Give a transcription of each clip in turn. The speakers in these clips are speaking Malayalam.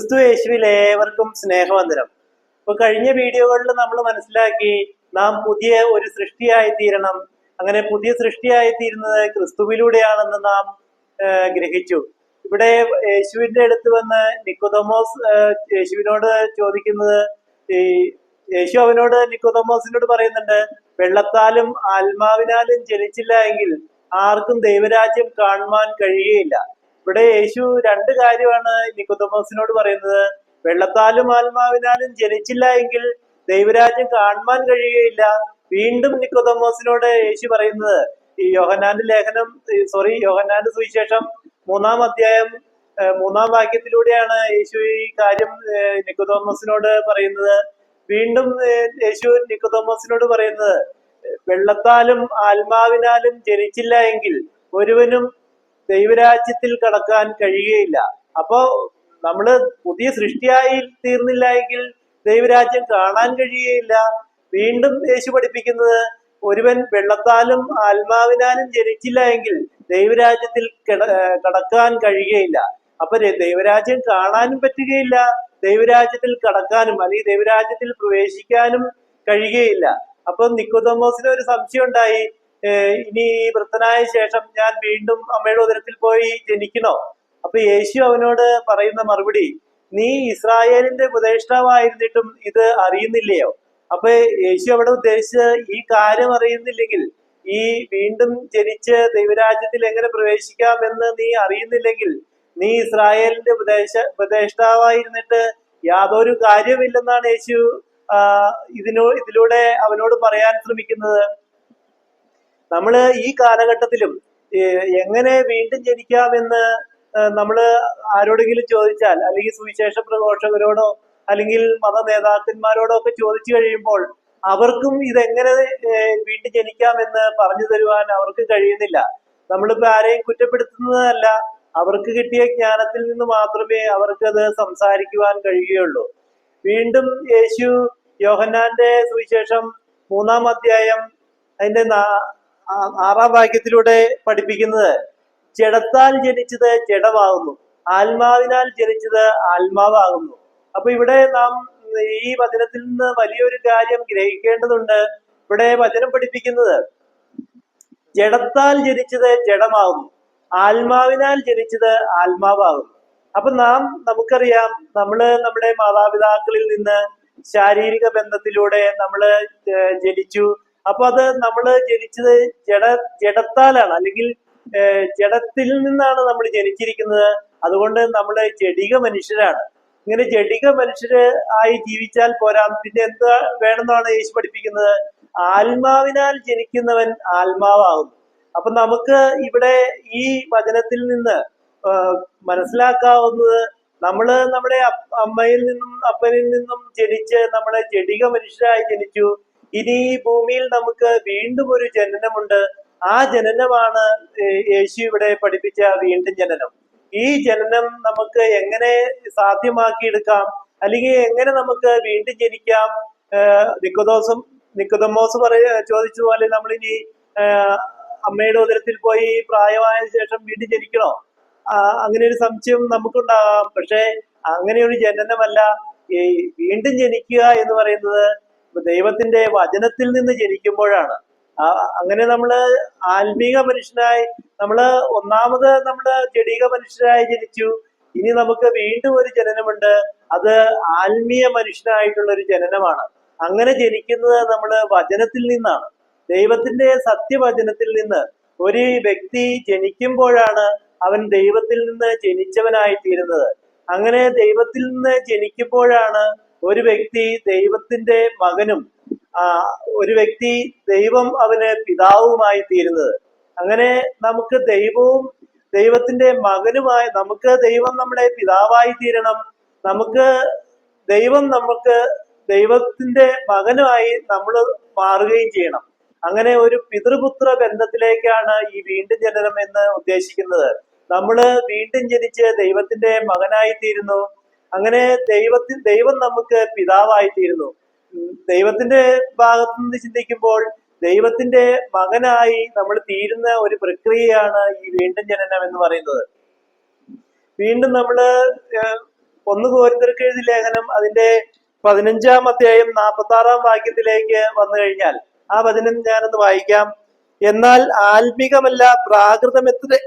ക്രിസ്തു യേശുവിൽ ഏവർക്കും സ്നേഹവന്ദനം. ഇപ്പൊ കഴിഞ്ഞ വീഡിയോകളിൽ നമ്മൾ മനസ്സിലാക്കി നാം പുതിയ ഒരു സൃഷ്ടിയായി തീരണം അങ്ങനെ പുതിയ സൃഷ്ടിയായി തീരുന്നത് ക്രിസ്തുവിലൂടെയാണെന്ന് നാം ഗ്രഹിച്ചു. ഇവിടെ യേശുവിന്റെ അടുത്ത് വന്ന് നിക്കോദമോസ് യേശുവിനോട് ചോദിക്കുന്നത് ഈ യേശു അവനോട് നിക്കോദമോസിനോട് പറയുന്നുണ്ട് വെള്ളത്താലും ആത്മാവിനാലും ജനിച്ചില്ല എങ്കിൽ ആർക്കും ദൈവരാജ്യം കാണുവാൻ കഴിയുകയില്ല. ഇവിടെ യേശു രണ്ട് കാര്യമാണ് നിക്കുതമോസിനോട് പറയുന്നത്. വെള്ളത്താലും ആത്മാവിനാലും ജനിച്ചില്ല എങ്കിൽ ദൈവരാജ്യം കാണുവാൻ കഴിയുകയില്ല. വീണ്ടും നിക്കുതമോസിനോട് യേശു പറയുന്നത്. ഈ യോഹനാന്റെ ലേഖനം സോറി യോഹനാന്റെ സുവിശേഷം മൂന്നാം അധ്യായം മൂന്നാം വാക്യത്തിലൂടെയാണ് യേശു ഈ കാര്യം നിക്കുതോമസിനോട് പറയുന്നത്. വീണ്ടും യേശു നിക്കുതോമസിനോട് പറയുന്നത്. വെള്ളത്താലും ആത്മാവിനാലും ജനിച്ചില്ല എങ്കിൽ ഒരുവനും ദൈവരാജ്യത്തിൽ കടക്കാൻ കഴിയുകയില്ല. അപ്പോ നമ്മൾ പുതിയ സൃഷ്ടിയായി തീർന്നില്ല എങ്കിൽ ദൈവരാജ്യം കാണാൻ കഴിയുകയില്ല. വീണ്ടും യേശു പഠിപ്പിക്കുന്നത് ഒരുവൻ വെള്ളത്താലും ആത്മാവിനാലും ജനിച്ചില്ല എങ്കിൽ ദൈവരാജ്യത്തിൽ കിട കടക്കാൻ കഴിയുകയില്ല. അപ്പൊ ദൈവരാജ്യം കാണാനും പറ്റുകയില്ല ദൈവരാജ്യത്തിൽ കടക്കാനും അല്ലെങ്കിൽ ദൈവരാജ്യത്തിൽ പ്രവേശിക്കാനും കഴിയുകയില്ല. അപ്പൊ നിക്കോതോമോസിന് ഒരു സംശയം ഉണ്ടായി ഇനി വൃത്തനായ ശേഷം ഞാൻ വീണ്ടും അമ്മയുടെ ഉദരത്തിൽ പോയി ജനിക്കണോ? അപ്പൊ യേശു അവനോട് പറയുന്ന മറുപടി നീ ഇസ്രായേലിന്റെ ഉപദേഷ്ടാവായിരുന്നിട്ടും ഇത് അറിയുന്നില്ലയോ? അപ്പൊ യേശു അവിടെ ഉദ്ദേശിച്ച് ഈ കാര്യം അറിയുന്നില്ലെങ്കിൽ ഈ വീണ്ടും ജനിച്ച് ദൈവരാജ്യത്തിൽ എങ്ങനെ പ്രവേശിക്കാം എന്ന് നീ അറിയുന്നില്ലെങ്കിൽ നീ ഇസ്രായേലിന്റെ ഉപദേശ ഉപദേഷ്ടാവായിരുന്നിട്ട് യാതൊരു കാര്യമില്ലെന്നാണ് യേശു ഇതിനോ ഇതിലൂടെ അവനോട് പറയാൻ ശ്രമിക്കുന്നത്. നമ്മൾ ഈ കാലഘട്ടത്തിലും എങ്ങനെ വീണ്ടും ജനിക്കാമെന്ന് നമ്മൾ ആരോടെങ്കിലും ചോദിച്ചാൽ അല്ലെങ്കിൽ സുവിശേഷ പ്രഘോഷകരോടോ അല്ലെങ്കിൽ മത നേതാക്കന്മാരോടോ ഒക്കെ ചോദിച്ചു കഴിയുമ്പോൾ അവർക്കും ഇതെങ്ങനെ വീണ്ടും ജനിക്കാമെന്ന് പറഞ്ഞു തരുവാൻ അവർക്ക് കഴിയുന്നില്ല. നമ്മളിപ്പോ ആരെയും കുറ്റപ്പെടുത്തുന്നതല്ല. അവർക്ക് കിട്ടിയ ജ്ഞാനത്തിൽ നിന്ന് മാത്രമേ അവർക്കത് സംസാരിക്കുവാൻ കഴിയുകയുള്ളൂ. വീണ്ടും യേശു യോഹന്നാന്റെ സുവിശേഷം മൂന്നാം അധ്യായം അതിന്റെ ആറാം വാക്യത്തിലൂടെ പഠിപ്പിക്കുന്നത് ജഡത്താൽ ജനിച്ചത് ജഡമാകുന്നു. ആത്മാവിനാൽ ജനിച്ചത് ആത്മാവാകുന്നു. അപ്പൊ ഇവിടെ നാം ഈ വചനത്തിൽ നിന്ന് വലിയൊരു കാര്യം ഗ്രഹിക്കേണ്ടതുണ്ട്. ഇവിടെ വചനം പഠിപ്പിക്കുന്നത് ജഡത്താൽ ജനിച്ചത് ജഡമാകുന്നു. ആത്മാവിനാൽ ജനിച്ചത് ആത്മാവാകുന്നു. അപ്പൊ നാം നമുക്കറിയാം നമ്മൾ നമ്മുടെ മാതാപിതാക്കളിൽ നിന്ന് ശാരീരിക ബന്ധത്തിലൂടെ നമ്മൾ ജനിച്ചു. അപ്പൊ അത് നമ്മൾ ജനിച്ചത് ജഡ ജഡത്താലാണ്. അല്ലെങ്കിൽ ജഡത്തിൽ നിന്നാണ് നമ്മൾ ജനിച്ചിരിക്കുന്നത്. അതുകൊണ്ട് നമ്മൾ ജഡിക മനുഷ്യരാണ്. ഇങ്ങനെ ജഡിക മനുഷ്യര് ആയി ജീവിച്ചാൽ പോരാ. പിന്നെ എന്താ വേണമെന്നാണ് യേശു പഠിപ്പിക്കുന്നത്? ആത്മാവിനാൽ ജനിക്കുന്നവൻ ആത്മാവാകുന്നു. അപ്പൊ നമുക്ക് ഇവിടെ ഈ വചനത്തിൽ നിന്ന് മനസ്സിലാക്കാവുന്നത് നമ്മൾ നമ്മുടെ അമ്മയിൽ നിന്നും അപ്പനിൽ നിന്നും ജനിച്ച് നമ്മളെ ജഡിക മനുഷ്യരായി ജനിച്ചു. ഇനി ഈ ഭൂമിയിൽ നമുക്ക് വീണ്ടും ഒരു ജനനമുണ്ട്. ആ ജനനമാണ് യേശു ഇവിടെ പഠിപ്പിച്ച വീണ്ടും ജനനം. ഈ ജനനം നമുക്ക് എങ്ങനെ സാധ്യമാക്കിയെടുക്കാം? അല്ലെങ്കിൽ എങ്ങനെ നമുക്ക് വീണ്ടും ജനിക്കാം? നിക്കോദോസും നിക്കോദമോസ് പറയ ചോദിച്ചതുപോലെ നമ്മൾ ഇനി അമ്മയുടെ ഉദരത്തിൽ പോയി പ്രായമായ ശേഷം വീണ്ടും ജനിക്കണോ? അങ്ങനെ ഒരു സംശയം നമുക്കുണ്ടാകാം. പക്ഷെ അങ്ങനെ ഒരു ജനനമല്ല. വീണ്ടും ജനിക്കുക എന്ന് പറയുന്നത് ദൈവത്തിന്റെ വചനത്തിൽ നിന്ന് ജനിക്കുമ്പോഴാണ്. അങ്ങനെ നമ്മൾ ആത്മീക മനുഷ്യനായി നമ്മൾ ഒന്നാമത് നമ്മൾ ജഡിക മനുഷ്യരായി ജനിച്ചു. ഇനി നമുക്ക് വീണ്ടും ഒരു ജനനമുണ്ട്. അത് ആത്മീയ മനുഷ്യനായിട്ടുള്ള ഒരു ജനനമാണ്. അങ്ങനെ ജനിക്കുന്നത് നമ്മൾ വചനത്തിൽ നിന്നാണ്. ദൈവത്തിന്റെ സത്യവചനത്തിൽ നിന്ന് ഒരു വ്യക്തി ജനിക്കുമ്പോഴാണ് അവൻ ദൈവത്തിൽ നിന്ന് ജനിച്ചവനായി തീരുന്നത് അങ്ങനെ ദൈവത്തിൽ നിന്ന് ജനിക്കുമ്പോഴാണ് ഒരു വ്യക്തി ദൈവത്തിന്റെ മകനും ഒരു വ്യക്തി ദൈവം അവന് പിതാവുമായി തീരുന്നത്. അങ്ങനെ നമുക്ക് ദൈവവും ദൈവത്തിന്റെ മകനുമായി നമുക്ക് ദൈവം നമ്മുടെ പിതാവായി തീരണം. നമുക്ക് ദൈവം നമുക്ക് ദൈവത്തിന്റെ മകനുമായി നമ്മൾ മാറുകയും ചെയ്യണം. അങ്ങനെ ഒരു പിതൃപുത്ര ബന്ധത്തിലേക്കാണ് ഈ വീണ്ടും ജനനം എന്ന് ഉദ്ദേശിക്കുന്നത്. നമ്മൾ വീണ്ടും ജനിച്ച് ദൈവത്തിന്റെ മകനായി തീരുന്നു. അങ്ങനെ ദൈവത്തിൽ ദൈവം നമുക്ക് പിതാവായിത്തീരുന്നു. ദൈവത്തിന്റെ ഭാഗത്തു നിന്ന് ചിന്തിക്കുമ്പോൾ ദൈവത്തിന്റെ മകനായി നമ്മൾ തീരുന്ന ഒരു പ്രക്രിയയാണ് ഈ വീണ്ടും ജനനം എന്ന് പറയുന്നത്. വീണ്ടും നമ്മൾ ഒന്ന് കോരിന്തിർക്ക് ലേഖനം അതിന്റെ പതിനഞ്ചാം അധ്യായം നാൽപ്പത്തി ആറാം വാക്യത്തിലേക്ക് വന്നു കഴിഞ്ഞാൽ ആ വചനം ഞാനൊന്ന് വായിക്കാം. എന്നാൽ ആത്മികമല്ല പ്രാകൃതമെത്ര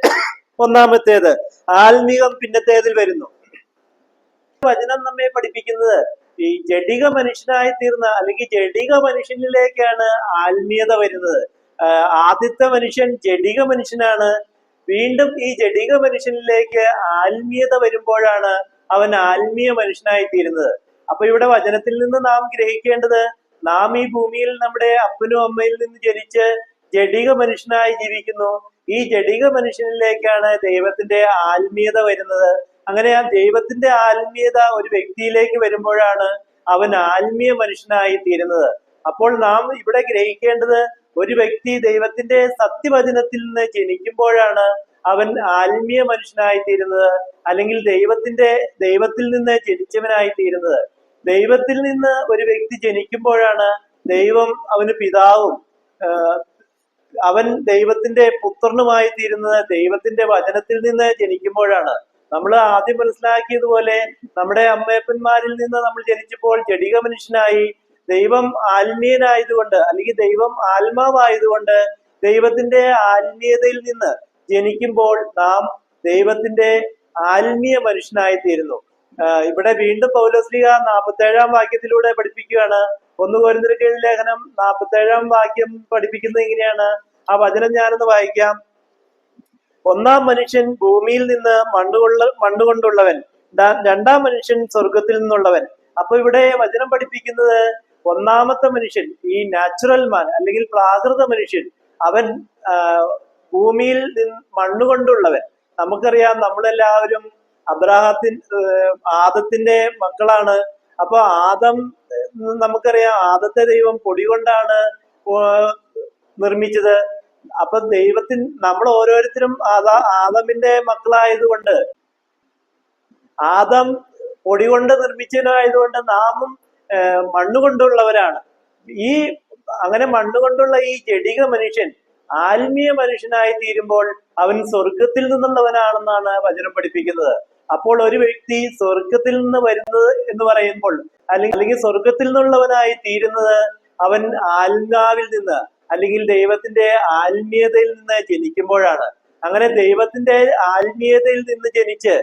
ഒന്നാമത്തേത് ആത്മീകം പിന്നത്തേതിൽ വരുന്നു. വചനം നമ്മെ പഠിപ്പിക്കുന്നത്. ഈ ജഡിക മനുഷ്യനായി തീർന്ന അല്ലെങ്കിൽ ജഡിക മനുഷ്യനിലേക്കാണ് ആത്മീയത വരുന്നത്. ആദ്യത്തെ മനുഷ്യൻ ജഡിക മനുഷ്യനാണ്. വീണ്ടും ഈ ജഡിക മനുഷ്യനിലേക്ക് ആത്മീയത വരുമ്പോഴാണ് അവൻ ആത്മീയ മനുഷ്യനായി തീരുന്നത്. അപ്പൊ ഇവിടെ വചനത്തിൽ നിന്ന് നാം ഗ്രഹിക്കേണ്ടത് നാം ഈ ഭൂമിയിൽ നമ്മുടെ അപ്പനും അമ്മയിൽ നിന്ന് ജനിച്ച് ജഡിക മനുഷ്യനായി ജീവിക്കുന്നു. ഈ ജഡിക മനുഷ്യനിലേക്കാണ് ദൈവത്തിന്റെ ആത്മീയത വരുന്നത്. അങ്ങനെ ആ ദൈവത്തിന്റെ ആത്മീയത ഒരു വ്യക്തിയിലേക്ക് വരുമ്പോഴാണ് അവൻ ആത്മീയ മനുഷ്യനായി തീരുന്നത്. അപ്പോൾ നാം ഇവിടെ ഗ്രഹിക്കേണ്ടത് ഒരു വ്യക്തി ദൈവത്തിന്റെ സത്യവചനത്തിൽ നിന്ന് ജനിക്കുമ്പോഴാണ് അവൻ ആത്മീയ മനുഷ്യനായി തീരുന്നത് അല്ലെങ്കിൽ ദൈവത്തിന്റെ ദൈവത്തിൽ നിന്ന് ജനിച്ചവനായി തീരുന്നത്. ദൈവത്തിൽ നിന്ന് ഒരു വ്യക്തി ജനിക്കുമ്പോഴാണ് ദൈവം അവന് പിതാവും അവൻ ദൈവത്തിന്റെ പുത്രനുമായി തീരുന്നത് ദൈവത്തിന്റെ വചനത്തിൽ നിന്ന് ജനിക്കുമ്പോഴാണ്. നമ്മൾ ആദ്യം മനസ്സിലാക്കിയതുപോലെ നമ്മുടെ അമ്മയപ്പന്മാരിൽ നിന്ന് നമ്മൾ ജനിച്ചപ്പോൾ ജടിക മനുഷ്യനായി ദൈവം ആത്മീയനായതുകൊണ്ട് അല്ലെങ്കിൽ ദൈവം ആത്മാവായതുകൊണ്ട് ദൈവത്തിന്റെ ആത്മീയതയിൽ നിന്ന് ജനിക്കുമ്പോൾ നാം ദൈവത്തിന്റെ ആത്മീയ മനുഷ്യനായി തീരുന്നു ഇവിടെ വീണ്ടും പൗലോസ്ലിക നാൽപ്പത്തേഴാം വാക്യത്തിലൂടെ പഠിപ്പിക്കുകയാണ്. ഒന്ന് കോരിന്തിരക്ക് ലേഖനം നാൽപ്പത്തേഴാം വാക്യം പഠിപ്പിക്കുന്നത് ഇങ്ങനെയാണ് ആ വചനം ഞാനൊന്ന് വായിക്കാം. ഒന്നാം മനുഷ്യൻ ഭൂമിയിൽ നിന്ന് മണ്ണുകൊള്ള മണ്ണുകൊണ്ടുള്ളവൻ രണ്ടാം മനുഷ്യൻ സ്വർഗത്തിൽ നിന്നുള്ളവൻ. അപ്പൊ ഇവിടെ വചനം പഠിപ്പിക്കുന്നത് ഒന്നാമത്തെ മനുഷ്യൻ ഈ നാച്ചുറൽ മാൻ അല്ലെങ്കിൽ പ്രാകൃത മനുഷ്യൻ അവൻ ഭൂമിയിൽ നിന്ന് മണ്ണുകൊണ്ടുള്ളവൻ. നമുക്കറിയാം നമ്മളെല്ലാവരും അബ്രാഹത്തിൻ ആദത്തിന്റെ മക്കളാണ്. അപ്പൊ ആദം നമുക്കറിയാം ആദത്തെ ദൈവം പൊടി കൊണ്ടാണ് നിർമ്മിച്ചത്. അപ്പൊ ദൈവത്തിൻ നമ്മൾ ഓരോരുത്തരും ആദാ ആദമിന്റെ മക്കളായതുകൊണ്ട് ആദം പൊടി കൊണ്ട് നിർമ്മിച്ചവനായതുകൊണ്ട് നാമും മണ്ണുകൊണ്ടുള്ളവരാണ്. ഈ അങ്ങനെ മണ്ണുകൊണ്ടുള്ള ഈ ജടിക മനുഷ്യൻ ആത്മീയ മനുഷ്യനായി തീരുമ്പോൾ അവൻ സ്വർഗത്തിൽ നിന്നുള്ളവനാണെന്നാണ് വചനം പഠിപ്പിക്കുന്നത്. അപ്പോൾ ഒരു വ്യക്തി സ്വർഗത്തിൽ നിന്ന് വരുന്നത് എന്ന് പറയുമ്പോൾ അല്ലെങ്കിൽ അല്ലെങ്കിൽ സ്വർഗത്തിൽ നിന്നുള്ളവനായി തീരുന്നത് അവൻ ആത്മാവിൽ നിന്ന് അല്ലെങ്കിൽ ദൈവത്തിന്റെ ആത്മീയതയിൽ നിന്ന് ജനിക്കുമ്പോഴാണ്. അങ്ങനെ ദൈവത്തിന്റെ ആത്മീയതയിൽ നിന്ന് ജനിച്ച്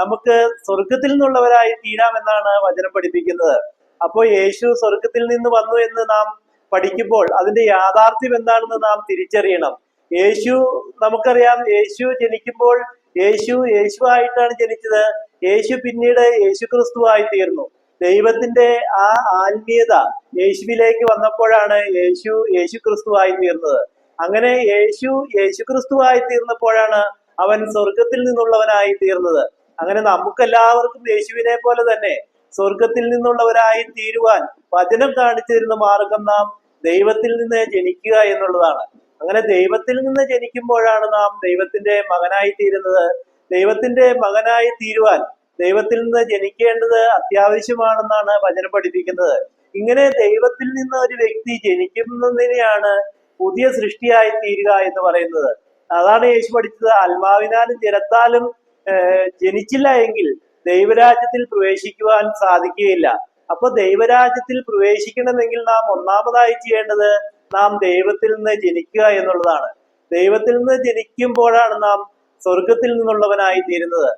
നമുക്ക് സ്വർഗത്തിൽ നിന്നുള്ളവരായി തീരാമെന്നാണ് വചനം പഠിപ്പിക്കുന്നത്. അപ്പോൾ യേശു സ്വർഗത്തിൽ നിന്ന് വന്നു എന്ന് നാം പഠിക്കുമ്പോൾ അതിന്റെ യാഥാർത്ഥ്യം എന്താണെന്ന് നാം തിരിച്ചറിയണം. യേശു നമുക്കറിയാം യേശു ജനിക്കുമ്പോൾ യേശു യേശു ആയിട്ടാണ് ജനിച്ചത്. യേശു പിന്നീട് യേശു ക്രിസ്തുവായി തീർന്നു. ദൈവത്തിന്റെ ആ ആത്മീയത യേശുവിലേക്ക് വന്നപ്പോഴാണ് യേശു യേശു ക്രിസ്തുവായി തീർന്നത്. അങ്ങനെ യേശു യേശു ക്രിസ്തുവായി തീർന്നപ്പോഴാണ് അവൻ സ്വർഗത്തിൽ നിന്നുള്ളവനായി തീർന്നത്. അങ്ങനെ നമുക്കെല്ലാവർക്കും യേശുവിനെ പോലെ തന്നെ സ്വർഗത്തിൽ നിന്നുള്ളവരായി തീരുവാൻ വചനം കാണിച്ചു തരുന്ന മാർഗം നാം ദൈവത്തിൽ നിന്ന് ജനിക്കുക എന്നുള്ളതാണ്. അങ്ങനെ ദൈവത്തിൽ നിന്ന് ജനിക്കുമ്പോഴാണ് നാം ദൈവത്തിന്റെ മകനായി തീരുന്നത്. ദൈവത്തിന്റെ മകനായി തീരുവാൻ ദൈവത്തിൽ നിന്ന് ജനിക്കേണ്ടത് അത്യാവശ്യമാണെന്നാണ് വചനം പഠിപ്പിക്കുന്നത്. ഇങ്ങനെ ദൈവത്തിൽ നിന്ന് ഒരു വ്യക്തി ജനിക്കുന്നതിനെയാണ് പുതിയ സൃഷ്ടിയായി തീരുക എന്ന് പറയുന്നത്. അതാണ് യേശു പഠിച്ചത്. ആത്മാവിനാലും ജലത്താലും ഏഹ്, ജനിച്ചില്ല എങ്കിൽ ദൈവരാജ്യത്തിൽ പ്രവേശിക്കുവാൻ സാധിക്കുകയില്ല. അപ്പൊ ദൈവരാജ്യത്തിൽ പ്രവേശിക്കണമെങ്കിൽ നാം ഒന്നാമതായി ചെയ്യേണ്ടത് നാം ദൈവത്തിൽ നിന്ന് ജനിക്കുക എന്നുള്ളതാണ്. ദൈവത്തിൽ നിന്ന് ജനിക്കുമ്പോഴാണ് നാം സ്വർഗത്തിൽ നിന്നുള്ളവനായി തീരുന്നത്.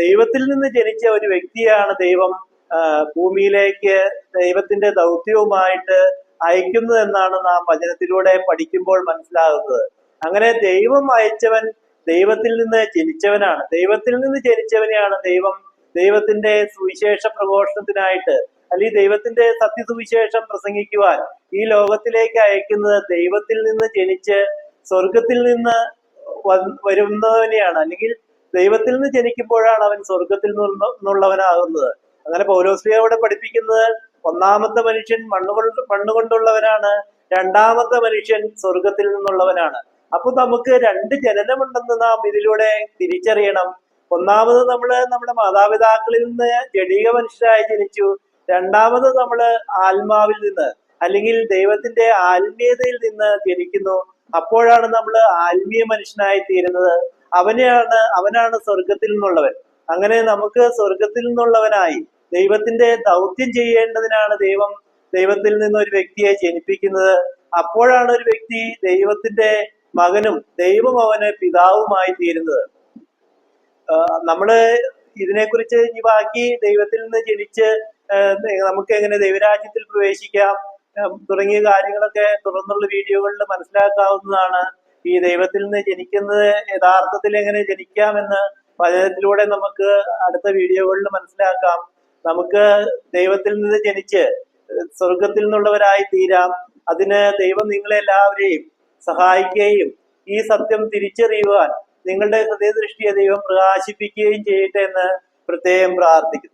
ദൈവത്തിൽ നിന്ന് ജനിച്ച ഒരു വ്യക്തിയാണ് ദൈവം. ഭൂമിയിലേക്ക് ദൈവത്തിന്റെ ദൗത്യവുമായിട്ട് അയക്കുന്നത് എന്നാണ് നാം വചനത്തിലൂടെ പഠിക്കുമ്പോൾ മനസ്സിലാകുന്നത്. അങ്ങനെ ദൈവം അയച്ചവൻ ദൈവത്തിൽ നിന്ന് ജനിച്ചവനാണ്. ദൈവത്തിൽ നിന്ന് ജനിച്ചവനെയാണ് ദൈവം ദൈവത്തിന്റെ സുവിശേഷ പ്രഘോഷണത്തിനായിട്ട് അല്ലെങ്കിൽ ദൈവത്തിന്റെ സത്യസുവിശേഷം പ്രസംഗിക്കുവാൻ ഈ ലോകത്തിലേക്ക് അയക്കുന്നത് ദൈവത്തിൽ നിന്ന് ജനിച്ച് സ്വർഗത്തിൽ നിന്ന് വരുന്നവനെയാണ്. അല്ലെങ്കിൽ ദൈവത്തിൽ നിന്ന് ജനിക്കുമ്പോഴാണ് അവൻ സ്വർഗത്തിൽ നിന്ന് നിന്നുള്ളവനാകുന്നത്. അങ്ങനെ പൗലോസ്ലിയ അവിടെ പഠിപ്പിക്കുന്നത് ഒന്നാമത്തെ മനുഷ്യൻ മണ്ണുകൊണ്ട് മണ്ണുകൊണ്ടുള്ളവനാണ് രണ്ടാമത്തെ മനുഷ്യൻ സ്വർഗത്തിൽ നിന്നുള്ളവനാണ്. അപ്പൊ നമുക്ക് രണ്ട് ജനനമുണ്ടെന്ന് നാം ഇതിലൂടെ തിരിച്ചറിയണം. ഒന്നാമത് നമ്മൾ നമ്മുടെ മാതാപിതാക്കളിൽ നിന്ന് ജടീക മനുഷ്യരായി ജനിച്ചു. രണ്ടാമത് നമ്മൾ ആത്മാവിൽ നിന്ന് അല്ലെങ്കിൽ ദൈവത്തിന്റെ ആത്മീയതയിൽ നിന്ന് ജനിക്കുന്നു. അപ്പോഴാണ് നമ്മൾ ആത്മീയ മനുഷ്യനായി തീരുന്നത്. അവനെയാണ് അവനാണ് സ്വർഗത്തിൽ നിന്നുള്ളവൻ. അങ്ങനെ നമുക്ക് സ്വർഗത്തിൽ നിന്നുള്ളവനായി ദൈവത്തിന്റെ ദൗത്യം ചെയ്യേണ്ടതിനാണ് ദൈവം ദൈവത്തിൽ നിന്ന് ഒരു വ്യക്തിയെ ജനിപ്പിക്കുന്നത്. അപ്പോഴാണ് ഒരു വ്യക്തി ദൈവത്തിന്റെ മകനും ദൈവം അവന് പിതാവുമായി തീരുന്നത്. നമ്മൾ ഇതിനെക്കുറിച്ച് ഈ ബാക്കി ദൈവത്തിൽ നിന്ന് ജനിച്ച് നമുക്ക് എങ്ങനെ ദൈവരാജ്യത്തിൽ പ്രവേശിക്കാം തുടങ്ങിയ കാര്യങ്ങളൊക്കെ തുടർന്നുള്ള വീഡിയോകളിൽ മനസ്സിലാക്കാവുന്നതാണ്. ഈ ദൈവത്തിൽ നിന്ന് ജനിക്കുന്നത് യഥാർത്ഥത്തിൽ എങ്ങനെ ജനിക്കാമെന്ന് വചനത്തിലൂടെ നമുക്ക് അടുത്ത വീഡിയോകളിൽ മനസ്സിലാക്കാം. നമുക്ക് ദൈവത്തിൽ നിന്ന് ജനിച്ച് സ്വർഗത്തിൽ നിന്നുള്ളവരായി തീരാം. അതിന് ദൈവം നിങ്ങളെല്ലാവരെയും സഹായിക്കുകയും ഈ സത്യം തിരിച്ചറിയുവാൻ നിങ്ങളുടെ ഹൃദയദൃഷ്ടിയെ ദൈവം പ്രകാശിപ്പിക്കുകയും ചെയ്യട്ടെ എന്ന് പ്രത്യേകം പ്രാർത്ഥിക്കുന്നു.